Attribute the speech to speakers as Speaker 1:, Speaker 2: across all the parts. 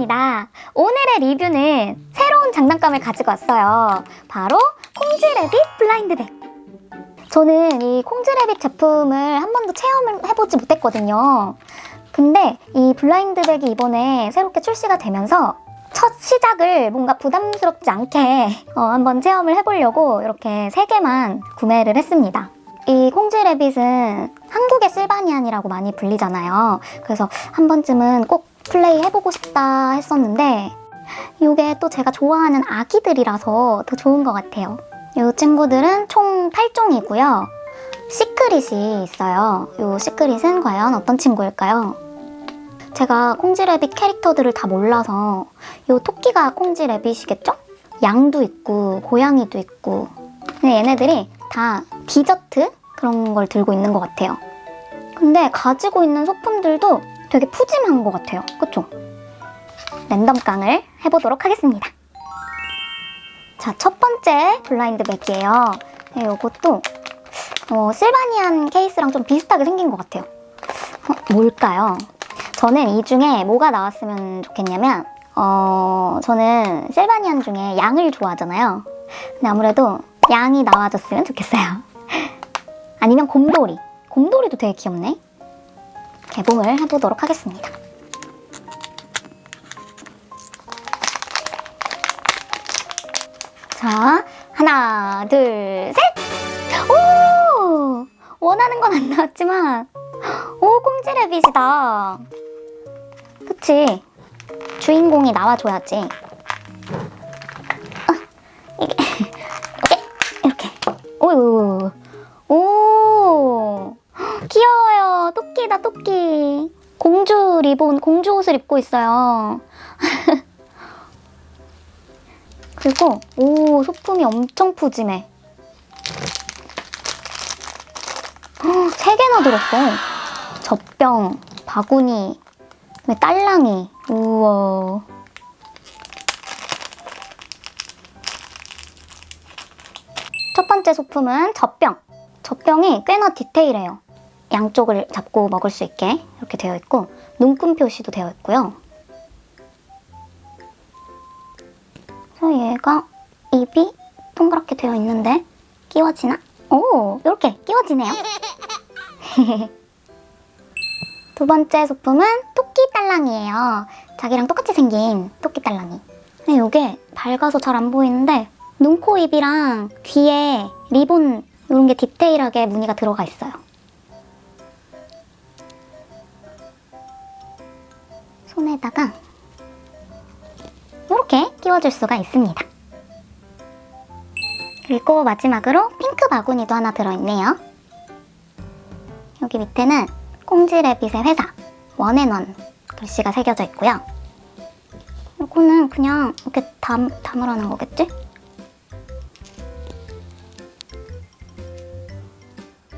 Speaker 1: 반갑습니다. 오늘의 리뷰는 새로운 장난감을 가지고 왔어요. 바로 콩즈래빗 블라인드백. 저는 이 콩즈래빗 제품을 한 번도 체험을 해보지 못했거든요. 근데 이 블라인드백이 이번에 새롭게 출시가 되면서 첫 시작을 뭔가 부담스럽지 않게 어, 한번 체험을 해보려고 이렇게 세 개만 구매를 했습니다. 이 콩즈래빗은 한국의 실바니안이라고 많이 불리잖아요. 그래서 한 번쯤은 꼭 플레이 해보고 싶다 했었는데 이게 또 제가 좋아하는 아기들이라서 더 좋은 것 같아요. 이 친구들은 총 8종이고요. 시크릿이 있어요. 이 시크릿은 과연 어떤 친구일까요? 제가 콩지래빗 캐릭터들을 다 몰라서 이 토끼가 콩지래빗이겠죠? 양도 있고 고양이도 있고 근데 얘네들이 다 디저트 그런 걸 들고 있는 것 같아요. 근데 가지고 있는 소품들도 되게 푸짐한 것 같아요. 그쵸? 랜덤 깡을 해보도록 하겠습니다. 자, 첫 번째 블라인드 백이에요. 네, 이것도 어, 실바니안 케이스랑 좀 비슷하게 생긴 것 같아요. 어, 뭘까요? 저는 이 중에 뭐가 나왔으면 좋겠냐면, 어, 저는 실바니안 중에 양을 좋아하잖아요. 근데 아무래도 양이 나와줬으면 좋겠어요. 아니면 곰돌이. 곰돌이도 되게 귀엽네. 개봉을 해보도록 하겠습니다. 자, 하나, 둘, 셋! 오! 원하는 건 안 나왔지만, 오, 꽁지래빗이다. 그치? 주인공이 나와줘야지. 아, 이게, 이렇게, 이렇게. 오, 오, 토끼다, 토끼. 공주 리본, 공주 옷을 입고 있어요. 그리고 오 소품이 엄청 푸짐해. 헉, 세 개나 들었어. 젖병, 바구니, 그다음에 딸랑이. 우와. 첫 번째 소품은 젖병. 젖병이 꽤나 디테일해요. 양쪽을 잡고 먹을 수 있게 이렇게 되어 있고 눈금 표시도 되어 있고요. 그래서 얘가 입이 동그랗게 되어 있는데 끼워지나? 오, 이렇게 끼워지네요. 두 번째 소품은 토끼 딸랑이에요. 자기랑 똑같이 생긴 토끼 딸랑이. 근데 이게 밝아서 잘 안 보이는데 눈, 코, 입이랑 귀에 리본 이런 게 디테일하게 무늬가 들어가 있어요. 손에다가 이렇게 끼워줄 수가 있습니다. 그리고 마지막으로 핑크 바구니도 하나 들어있네요. 여기 밑에는 꽁지래빗의 회사 원앤원 글씨가 새겨져 있고요. 이거는 그냥 이렇게 담, 담으라는 거겠지?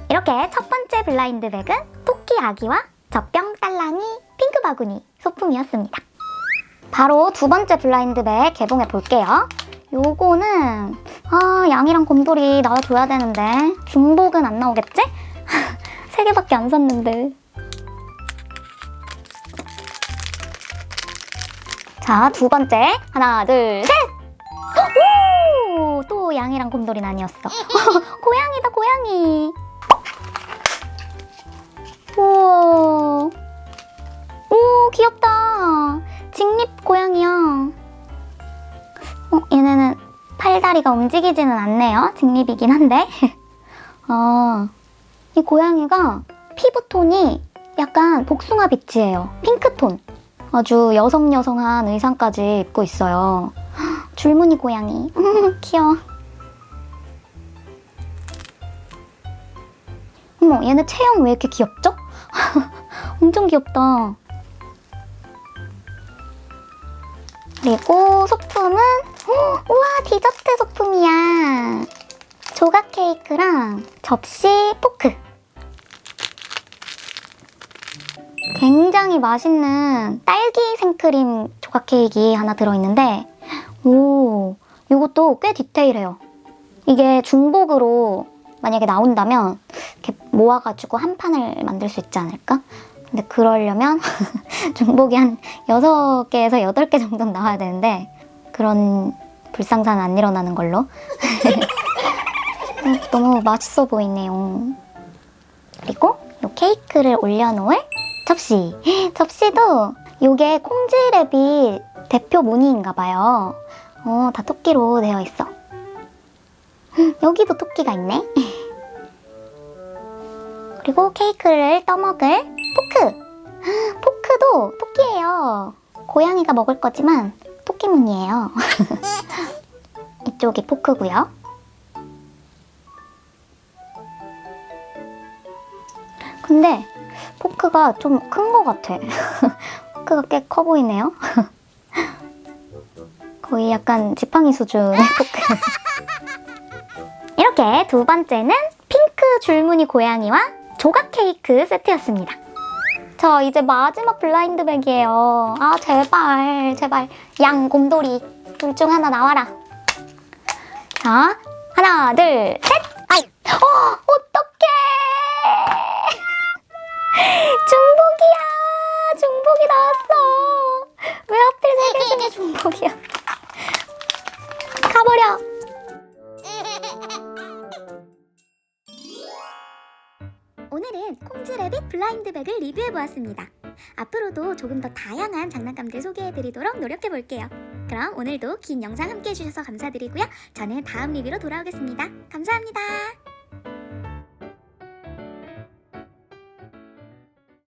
Speaker 1: 이렇게 첫 번째 블라인드 백은 토끼 아기와 젖병 딸랑이 핑크 바구니 소품이었습니다. 바로 두 번째 블라인드 백 개봉해 볼게요. 요거는 아 양이랑 곰돌이 나와줘야 되는데 중복은 안 나오겠지? 세 개밖에 안 샀는데. 자, 두 번째. 하나, 둘, 셋! 오! 또 양이랑 곰돌이는 아니었어. 고양이다, 고양이. 우와. 오, 귀엽다. 직립 고양이야. 어, 얘네는 팔다리가 움직이지는 않네요. 직립이긴 한데. 아, 이 고양이가 피부톤이 약간 복숭아 빛이에요. 핑크톤. 아주 여성여성한 의상까지 입고 있어요. 줄무늬 고양이. 귀여워. 어머, 얘네 체형 왜 이렇게 귀엽죠? 엄청 귀엽다. 그리고 소품은 어, 우와 디저트 소품이야. 조각 케이크랑 접시 포크. 굉장히 맛있는 딸기 생크림 조각 케이크 하나 들어있는데 오 이것도 꽤 디테일해요. 이게 중복으로 만약에 나온다면 이렇게 모아가지고 한 판을 만들 수 있지 않을까? 근데 그러려면 중복이 한 6개에서 8개 정도는 나와야 되는데 그런 불상사는 안 일어나는 걸로. 음, 너무 맛있어 보이네요. 그리고 이 케이크를 올려놓을 접시. 접시도 이게 콩지랩이 대표 무늬인가 봐요. 어, 다 토끼로 되어 있어. 여기도 토끼가 있네. 그리고 케이크를 떠먹을 포크. 포크도 토끼예요. 고양이가 먹을 거지만 토끼 무늬예요. 이쪽이 포크고요. 근데 포크가 좀 큰 것 같아. 포크가 꽤 커 보이네요. 거의 약간 지팡이 수준의 포크. 이렇게 두 번째는 핑크 줄무늬 고양이와 조각 케이크 세트였습니다. 저 이제 마지막 블라인드 백이에요. 아 제발 제발 양 곰돌이 둘 중 하나 나와라. 자 하나 둘 셋. 아이 어 어떡해. 중복이야. 중복이 나왔어. 왜 하필 세개 중에 중복이야. 가버려. 블라인드백을 리뷰해보았습니다. 앞으로도 조금 더 다양한 장난감들 소개해드리도록 노력해볼게요. 그럼 오늘도 긴 영상 함께 해주셔서 감사드리고요. 저는 다음 리뷰로 돌아오겠습니다. 감사합니다.